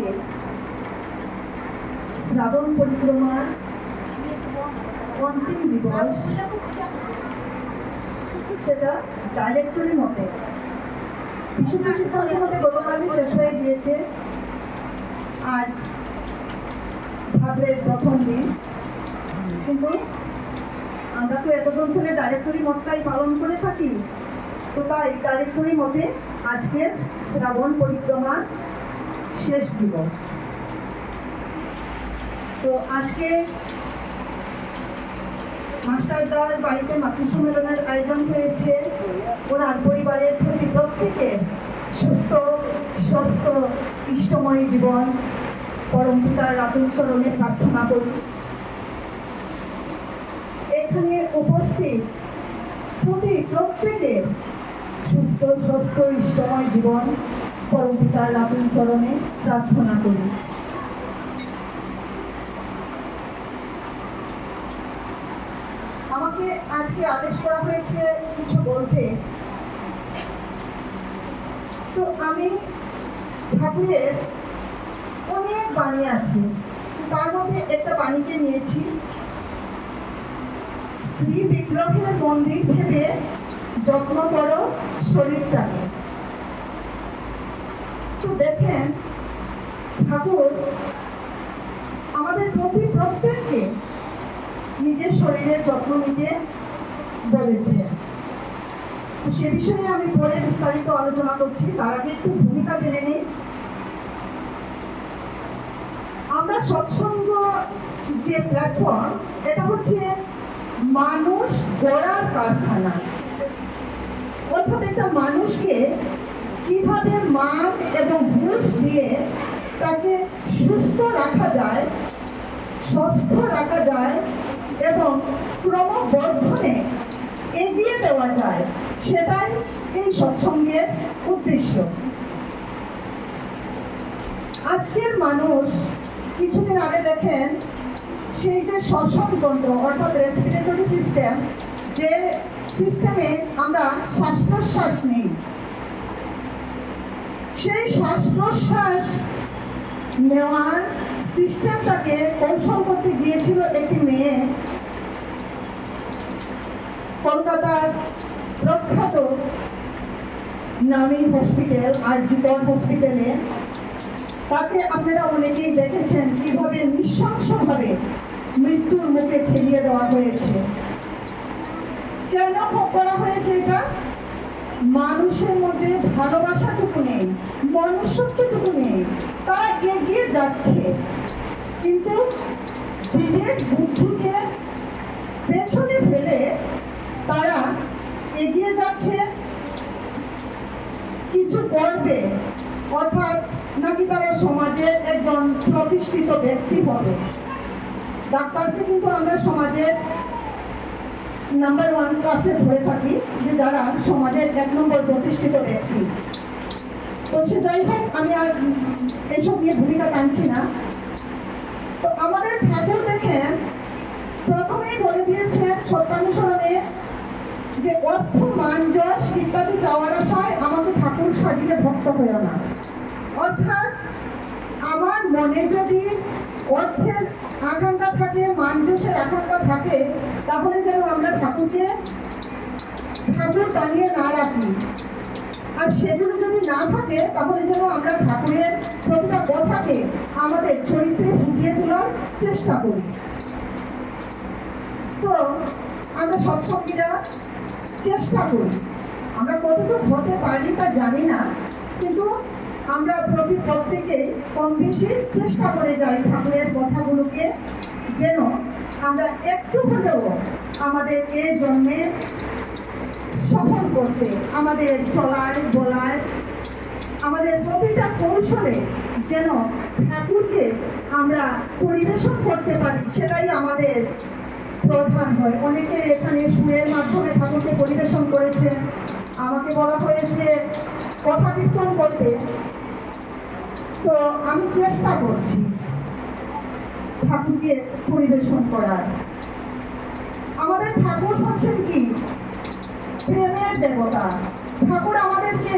আজকে শ্রাবণ পরিক্রমার অন্তিম দিবস। সেটা ডাইরেক্টরি মতে। বিশুদ্ধ সিদ্ধান্ত মতে গতকালই শেষ হয়ে গিয়েছে। আজ ভাদ্রের প্রথম দিন। কিন্তু আমরা তো এতদিন ধরে ডাইরেক্টরি মতটাই পালন করে থাকি। তো তাই ডাইরেক্টরি মতে আজকের শ্রাবণ পরিক্রমার শেষ দিবস। তো আজকে মাস্টারদার বাড়িতে মাতৃ সম্মেলনের আয়োজন হয়েছে। ওনার পরিবারের প্রতি প্রত্যেকে সুস্থ সুস্থ ইষ্টময় জীবন, পরম পিতার রাতুল চরণে প্রার্থনা করি। এখানে উপস্থিত প্রতি প্রত্যেকে সুস্থ সুস্থ ইষ্টময় জীবন পরম পিতার রাতুল চরণে প্রার্থনা করি। আমাকে আজকে আদেশ করা হয়েছে কিছু বলতে। তো আমি ঠাকুরের অনেক বাণী আছে, তার মধ্যে একটা বাণীকে নিয়েছি। শ্রী বিগ্রহের মন্দির ভেবে যত্ন করো শরীরটাকে। দেখেন, ঠাকুর, আমাদের প্রতি প্রত্যেককে নিজের শরীরের যত্ন নিতে বলেছে। সে বিষয়ে আমি পরে বিস্তারিত আলোচনা করছি, তার আগে একটু ভূমিকা জেনে নিই। আমরা সৎসঙ্গ যে প্ল্যাটফর্ম এটা হচ্ছে মানুষ গড়ার কারখানা। অর্থাৎ একটা মানুষকে কীভাবে মান এবং ঘুষ দিয়ে তাকে সুস্থ রাখা যায় সুস্থ রাখা যায় এবং ক্রমবর্ধনে এগিয়ে দেওয়া যায়, সেটাই এই সৎসঙ্গের উদ্দেশ্য। আজকের মানুষ কিছুদিন আগে দেখেন সেই যে শ্বসনতন্ত্র অর্থাৎ রেসপিরেটরি সিস্টেম যে সিস্টেমে আমরা শ্বাস প্রশ্বাস নিই। সেই শ্বাস প্রশ্বাস নেওয়ার সিস্টেমটাকে কৌশল করতে গিয়েছিল একটি মেয়ে। কলকাতার প্রখ্যাত নামী হসপিটাল আর জিকর হসপিটালে। তাকে আপনারা অনেকেই দেখেছেন কীভাবে নৃশংসভাবে মৃত্যুর মুখে ঠেলিয়ে দেওয়া হয়েছে। কেন করা হয়েছে এটা? মানুষের মধ্যে ভালোবাসাটুকু নেই, মনুষ্যত্বটুকু নেই তারা এগিয়ে যাচ্ছে। কিন্তু বিবেক বুদ্ধিকে পেছনে ফেলে তারা এগিয়ে যাচ্ছে কিছু করবে, অর্থাৎ নাকি তারা সমাজের একজন প্রতিষ্ঠিত ব্যক্তি হবে। ডাক্তারকে কিন্তু আমরা সমাজের নাম্বার ওয়ান ক্লাসে ধরে থাকি, যে যারা সমাজের এক নম্বর প্রতিষ্ঠিত ব্যক্তি। তো সে যাই হোক, আমি আর এসব নিয়ে ভূমিকা টানছি না। তো আমাদের ঠাকুর দেখেন প্রথমেই বলে দিয়েছেন সত্যানুসরণে যে অর্থ মান যশ, ইত্যাদি চাওয়ার আশায় আমাকে ঠাকুর সাজিয়ে ভক্ত হয়েও না। অর্থাৎ আমার মনে যদি অর্থের আকাঙ্ক্ষা থাকে মান যশের আকাঙ্ক্ষা থাকে, তাহলে যেন আমরা ঠাকুরকে ঠাকুর বানিয়ে না রাখি। আর সেগুলো যদি না থাকে, তাহলে যেন আমরা ঠাকুরের প্রতিটা কথাকে আমাদের চরিত্রে ফুটিয়ে তোলার চেষ্টা করি। তো, আমরা সৎসঙ্গীরা চেষ্টা করি। আমরা কতটুকু হতে পারি তা জানি না, কিন্তু আমরা প্রতি প্রত্যেকে কম বেশি চেষ্টা করে যাই ঠাকুরের কথাগুলোকে যেন আমরা একটু হলেও আমাদের এ জন্মে সফল করতে, আমাদের চলায়, বলায়, আমাদের প্রতিটা কৌশলে যেন ঠাকুরকে আমরা পরিবেশন করতে পারি, সেটাই আমাদের প্রধান হয়। অনেকে এখানে সুরের মাধ্যমে ঠাকুরকে পরিবেশন করেছে আমাকে বলা হয়েছে, কথা কীর্তন করতে। তো আমি চেষ্টা করছি ঠাকুরকে পরিবেশন করার। আমাদের ঠাকুর হচ্ছেন কি? প্রেমের দেবতা। ঠাকুর আমাদেরকে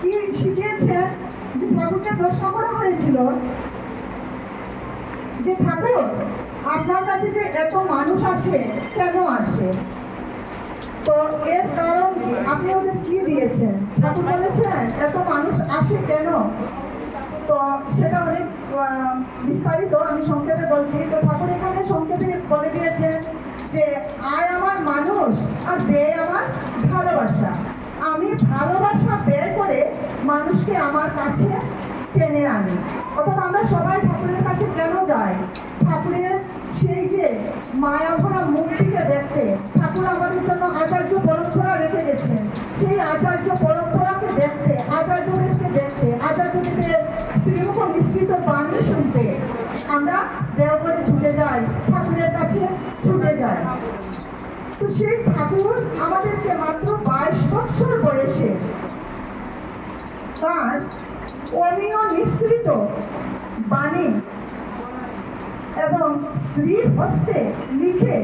কি শিখিয়েছেন? যে ঠাকুরকে প্রশ্ন করা হয়েছিল যে ঠাকুর, আপনার কাছে যে এত মানুষ আসে, কেন আসে? তো এর কারণ আপনি ওদের কি দিয়েছেন? ঠাকুর বলেছেন, এত মানুষ আসে কেন? তো সেটা অনেক বিস্তারিত আমি সংক্ষেপে বলছি। তো ঠাকুর এখানে সংক্ষেপে বলে দিয়েছেন যে, আয় আমার মানুষ আর ব্যয় আমার ভালোবাসা। আমি ভালোবাসা ব্যয় করে মানুষকে আমার কাছে টেনে আনি। অর্থাৎ আমরা সবাই ঠাকুরের কাছে কেন যাই? ঠাকুরের সেই যে মায়া ভরা মুক্তিকে দেখতে, ঠাকুর আমাদের জন্য আচার্য পরম্পরা রেখে গেছেন। সেই আচার্য পরম্পরাকে দেখতে, আচার্যদেরকে দেখতে আচার্যদের শ্রীমুখ মিশ্রিত বাণী শুনতে আমরা দেওঘরে ছুটে যাই, ঠাকুরের কাছে ছুটে যাই। তো সেই ঠাকুর আমাদেরকে মাত্র বাইশ বছর বয়সে তার অমীয় নিঃসৃত বাণী এবং শ্রী হস্তে লিখে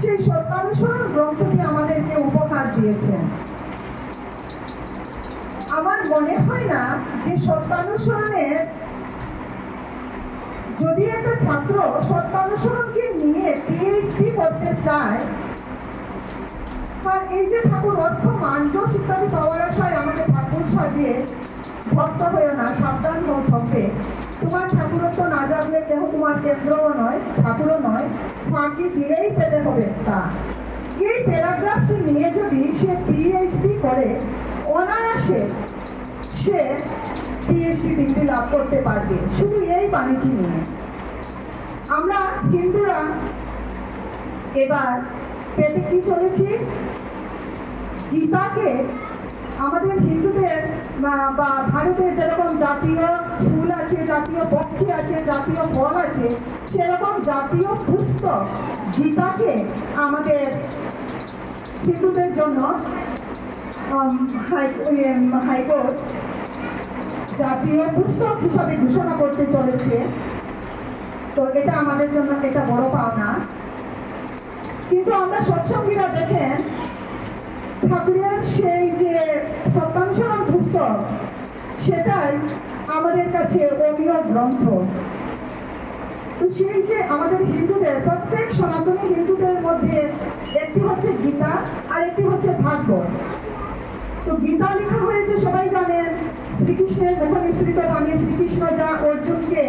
সেই সত্যানুসরণ গ্রন্থটি আমাদেরকে উপহার দিয়েছেন। আমার মনে হয় না যে সত্যানুসরণের যদি একটা ছাত্র সত্যানুসরণকে নিয়ে পিএইচডি করতে চায় আর এই যে ঠাকুর অর্থ মাঞ্জ ইত্যাদি পাওয়ার আশায় আমাদের ঠাকুর সাজিয়ে ভক্ত হয়েও না, সাবধান হও ঠকে তোমার ঠাকুরত্ব না জানলে কেহ তোমার কেন্দ্রও নয়, ঠাকুরও নয়। ফাঁকি দিলেই পেতে হবে তা। এই প্যারাগ্রাফটি নিয়ে যদি সে পিএইচডি করে, অনায়াসে সে পিএইচডি ডিগ্রি লাভ করতে পারবে। শুধু এই বাণীটি নিয়ে। আমরা হিন্দুরা এবার পেতে কি চলেছি? গীতাকে আমাদের হিন্দুদের বা- ভারতের যেরকম জাতীয় ফুল আছে, জাতীয় পক্ষী আছে, জাতীয় ফল আছে, সেরকম জাতীয় পুস্তক গীতাকে আমাদের হিন্দুদের জন্য হাই- হাইকোর্ট জাতীয় পুস্তক হিসাবে ঘোষণা করতে চলেছে। তো এটা আমাদের জন্য এটা বড় পাওনা। কিন্তু আমরা সৎসঙ্গীরা দেখেন ঠাকুরের সেই যে সত্যানুসরণ পুস্তক সেটাই আমাদের কাছে অমীয় গ্রন্থ। তো সেই যে আমাদের হিন্দুদের, প্রত্যেক সনাতনী হিন্দুদের মধ্যে একটি হচ্ছে গীতা আর একটি হচ্ছে ভাগবত। তো গীতা লেখা হয়েছে, সবাই জানেন শ্রীকৃষ্ণের মুখ মিশ্রিত বাণী শ্রীকৃষ্ণ যা অর্জুনকে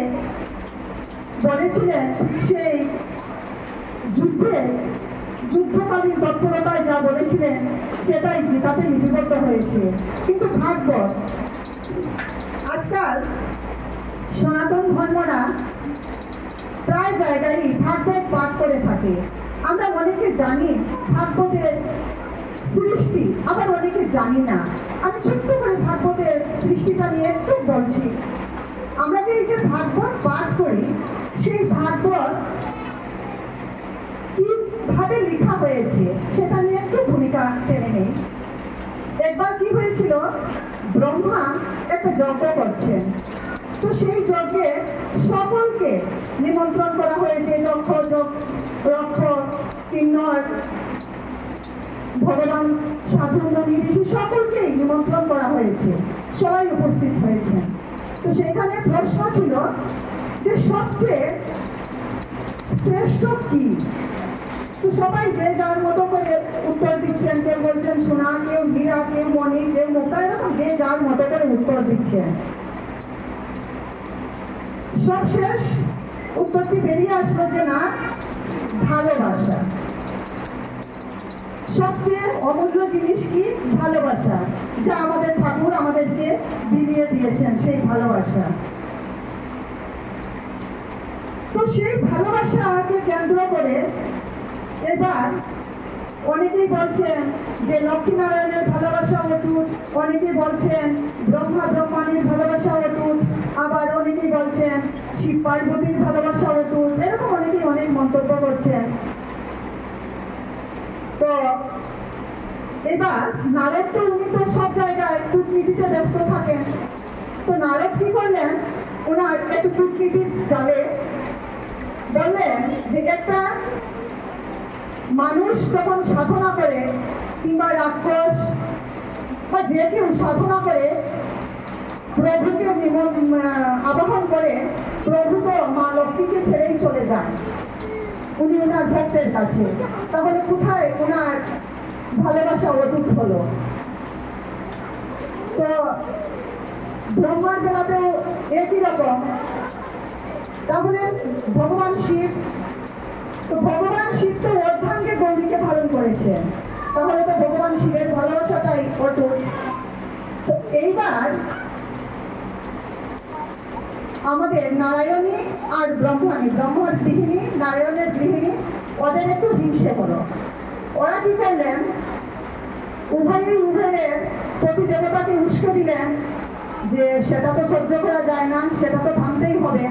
বলেছিলেন, সেই যুদ্ধে, যুদ্ধকালীন তৎপরতায় যা বলেছিলেন সেটাই গীতাতে লিপিবদ্ধ হয়েছে। কিন্তু ভাগবত আজকাল সনাতন ধর্মরা প্রায় জায়গায় ভাগবত পাঠ করে থাকে। আমরা অনেকে জানি ভাগবতের সৃষ্টি, আবার অনেকে জানি না। আমি ছোট্ট করে ভাগবতের সৃষ্টিটা নিয়ে একটু বলছি। আমরা যে এই যে ভাগবত পাঠ করি, সেই ভাগবত লেখা হয়েছে সেটা নিয়ে একটু ভূমিকা টেনে নেই। একবার কি হয়েছিল? ব্রহ্মা একটা যজ্ঞ করছেন। তো সেই যজ্ঞে সকলকে নিমন্ত্রণ করা হয়েছে যক- রক্ষ কিন্নর, ভগবান সাধু মুনি ঋষি সকলকেই নিমন্ত্রণ করা হয়েছে। সবাই উপস্থিত হয়েছে তো সেখানে প্রশ্ন ছিল যে সবচেয়ে শ্রেষ্ঠ কি? সবাই যে যার মতো করে উত্তর দিচ্ছেন, কেউ বলছেন সোনা, কেউ হীরা, কেউ মণি, কেউ মোকা এরকম যে যার মতো করে উত্তর দিচ্ছেন। সব শেষ। উত্তরটি বেরিয়ে আসলো যে না? ভালোবাসা। সবচেয়ে অমূল্য জিনিস কি? ভালোবাসা। যা আমাদের ঠাকুর আমাদেরকে বিলিয়ে দিয়েছেন সেই ভালোবাসা। তো সেই ভালোবাসাকে কেন্দ্র করে এবার অনেকেই বলছেন যে লক্ষ্মীনারায়ণের ভালোবাসা অটুট, অনেকেই বলছেন ব্রহ্মা ব্রহ্মাণীর ভালোবাসা অটুট, আবার অনেকেই বলছেন শিব পার্বতীর ভালোবাসা অটুট, এরকম অনেকেই অনেক মন্তব্য করছেন। তো এবার নারদ তো উনি তো সব জায়গায় কূটনীতিতে ব্যস্ত থাকেন। তো নারদ কি করলেন? ওনার একটু কূটনীতির জালে বললেন যে একটা মানুষ যখন সাধনা করে, কিংবা রাক্ষস, বা যে কেউ সাধনা করে, প্রভুকে আবাহন করে, প্রভু তো মা লক্ষ্মীকে ছেড়েই চলে যান উনি ওনার ভক্তের কাছে। তাহলে কোথায় ওনার ভালোবাসা অটুট হলো? তো ব্রহ্মার বেলাতেও একই রকম। তাহলে ভগবান শিব, তো ভগবান শিব তো গৌরীকে ধারণ করেছেন তাহলে তো ভগবান শিবের ভালোবাসাটাই অটুট। তো এইবার আমাদের নারায়ণী আর ব্রহ্মাণী ব্রহ্মার গৃহিণী, নারায়ণের গৃহিণী, ওদের একটু হিংসে হলো ওরা কি করলেন? উভয়ই উভয়ের প্রতি দেবতাকে উস্কে দিলেন যে সেটা তো সহ্য করা যায় না, সেটা তো ভাঙতেই হবে।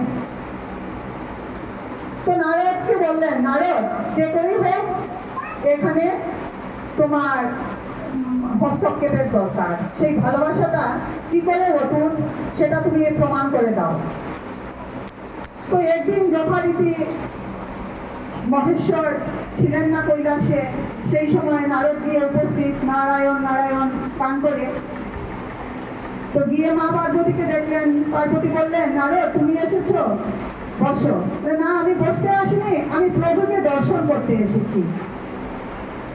তো নারদকে বললেন, নারদ, যে করেই হোক এখানে তোমার হস্তক্ষেপের দরকার। সেই ভালোবাসাটা কি করে অটুট সেটা তুমি প্রমাণ করে দাও। তো একদিন যথারীতি মহেশ্বর ছিলেন না কৈলাসে, সেই সময় নারদ গিয়ে উপস্থিত, নারায়ণ নারায়ণ পান করে। তো গিয়ে মা পার্বতীকে দেখলেন, পার্বতী বললেন, নারদ, তুমি এসেছ? বসো। না, আমি বসতে আসিনি, আমি প্রভুকে দর্শন করতে এসেছি।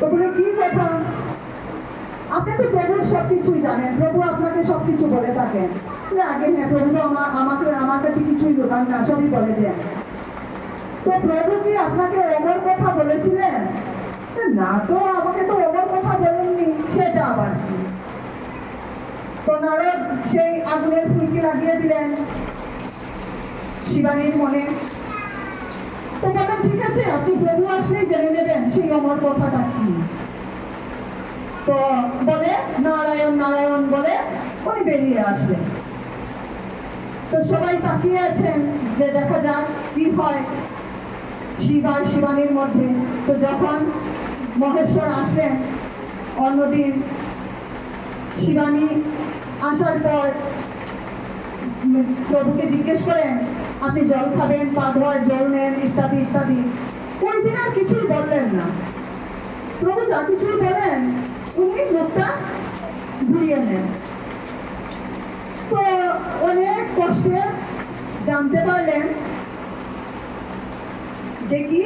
তো কি কথা? আপনি তো প্রভুর সব কিছুই জানেন। প্রভু আপনাকে সব কিছু বলে থাকেন। আগে হ্যাঁ প্রভু আমার আমাকে আমার কাছে কিছুই দোকান না, সবই বলে দেন। তো প্রভু কি আপনাকে অমর কথা বলেছিলেন? না তো, আমাকে তো অমর কথা বলেননি, সেটা আবার কি? সেই আগুনের ফুলকি লাগিয়ে দিলেন। শিবানীর মনে তো বললেন ঠিক আছে, আপনি প্রভু আসলেই জেনে নেবেন সেই অমর কথাটা কি। তো বলে, নারায়ণ নারায়ণ বলে উনি বেরিয়ে আসলেন। তো সবাই তাকিয়ে আছেন যে দেখা যাক কি হয় শিব আর শিবানীর মধ্যে। তো যখন মহেশ্বর আসলেন, অন্যদিন শিবানী আসার পর প্রভুকে জিজ্ঞেস করেন আপনি জল খাবেন, পা ধোয়ার জল নেন, ইত্যাদি ইত্যাদি। ওই দিন আর কিছুই বললেন না। প্রভু যা কিছুই বলেন, উনি মুখটা ঘুরিয়ে নেন। তো অনেক কষ্টে জানতে পারলেন যে কি,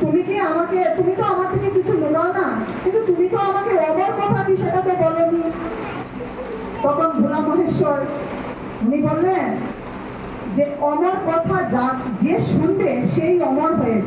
তুমি কি আমাকে, তুমি তো আমার থেকে কিছু লোনাও না, কিন্তু তুমি তো আমাকে অমর কথা কি সেটা তো বলনি। তখন ভোলা মহেশ্বর, উনি বললেন অমর কথা যা যে শুনবে সেই অমর হয়ে